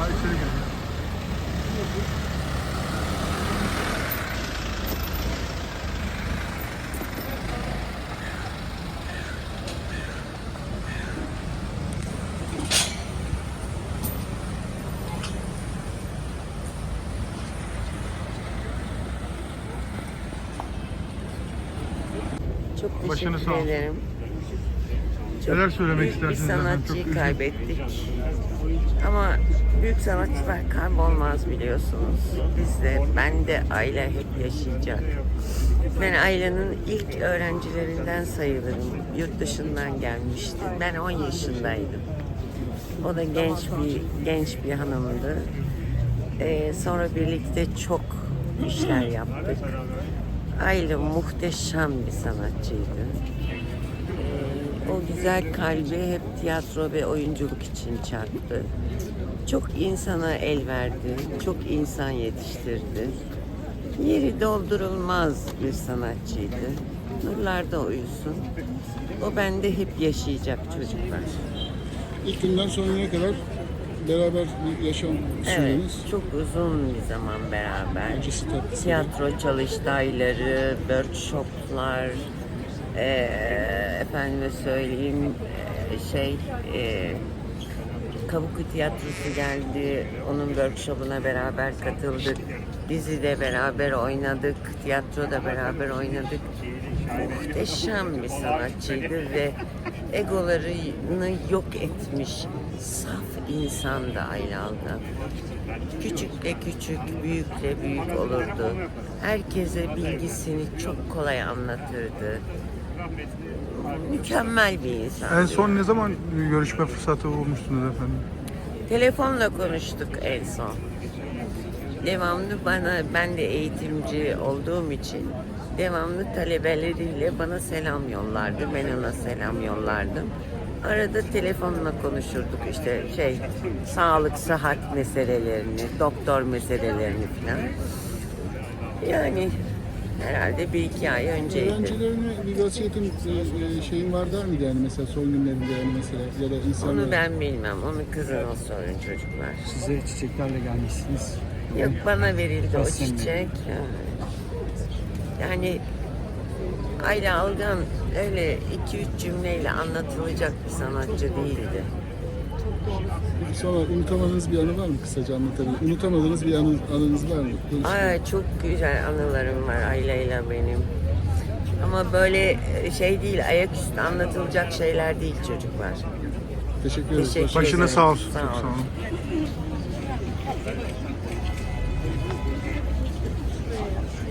Ay içeri gir. Çok teşekkür Başını sağ olsun. ederim. Neler söylemek büyük bir istersiniz efendim? Çok kaybettik. Ama büyük sanatçılar kaybolmaz biliyorsunuz. Biz de, ben de aile hep yaşayacak. Ben ailenin ilk öğrencilerinden sayılırım. Yurt dışından gelmişti. Ben 10 yaşındaydım. O da genç bir genç bir hanımdı. Ee, sonra birlikte çok işler yaptık. Aile muhteşem bir sanatçıydı. Ee, güzel kalbi hep tiyatro ve oyunculuk için çarptı. Çok insana el verdi, çok insan yetiştirdi. Yeri doldurulmaz bir sanatçıydı. Nurlarda uyusun. O bende hep yaşayacak çocuklar. İlk günden sonraya kadar beraber bir yaşam Evet, sürdünüz. çok uzun bir zaman beraber. Tatlısı. Tiyatro çalıştayları, workshoplar, eee efendime söyleyeyim eee, şey eee Kabuklu Tiyatrosu geldi, onun workshopuna beraber katıldık. Dizide beraber oynadık, tiyatroda beraber oynadık. Muhteşem bir sanatçıydı ve egolarını yok etmiş saf insandı Aylal'da. Küçükle küçük, büyükle büyük olurdu. Herkese bilgisini çok kolay anlatırdı. Mükemmel bir insan. En son ne zaman görüşme fırsatı bulmuştunuz efendim? Telefonla konuştuk en son. Devamlı bana, ben de eğitimci olduğum için devamlı talebeleriyle bana selam yollardı. Ben ona selam yollardım. Arada telefonla konuşurduk işte şey sağlık, sıhhat meselelerini, doktor meselelerini falan. Yani herhalde bir iki ay önceydi. Öğrencilerine bir vasiyetin e, e, şeyin var der miydi yani mesela son günlerinde yani mesela ya da insanlar... Onu ben bilmem. Onu kızına sorun çocuklar. Size çiçeklerle gelmişsiniz. Yok bana verildi o çiçek. Yani Ayla Algan öyle iki üç cümleyle anlatılacak bir sanatçı değildi. Sonra unutamadığınız bir anı var mı kısaca anlatabilir? Unutamadığınız bir anı, anınız var mı? Görüşme. Ay çok güzel anılarım var Ayla'yla benim. Ama böyle şey değil, ayaküstü anlatılacak şeyler değil çocuklar. Teşekkür ederiz. Teşekkür Başına ederim. sağ olsun. Sağ Çok sağ olun. olun.